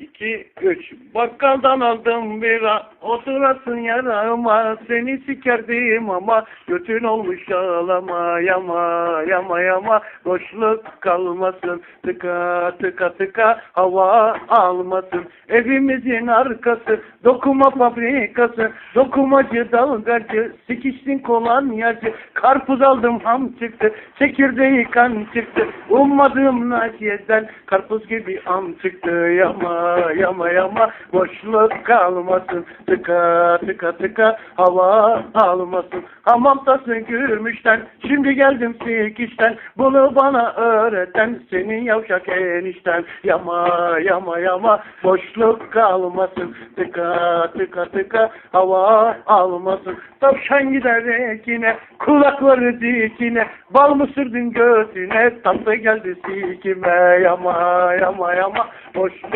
2, 3. Bakkaldan aldım bira, oturasın yarama, seni sikerdim ama götün olmuş yalama, yama, yama, yama, boşluk kalmasın, tıka, tıka, tıka, hava almasın. Evimizin arkası, dokuma fabrikası, dokumacı, dalgacı, sikiştin kolonyacı, karpuz aldım ham çıktı, çekirdeği kan çıktı, ummadığım naşiyeden, karpuz gibi am çıktı, yama, yama, yama, boşluk kalmasın, tıka, tıka, tıka, hava almasın. Hamamtasın gümüşten, şimdi geldim sikişten, bunu bana öğreten, senin yavşak enişten, yama, yama, yama, boşluk kalmasın, tıka, tıka, tıka, hava almasın. Tavşan gider ekine, kulakları dikine, bal mı sürdün göğsüne, tatlı geldi sikime, yama, yama, yama, boşluk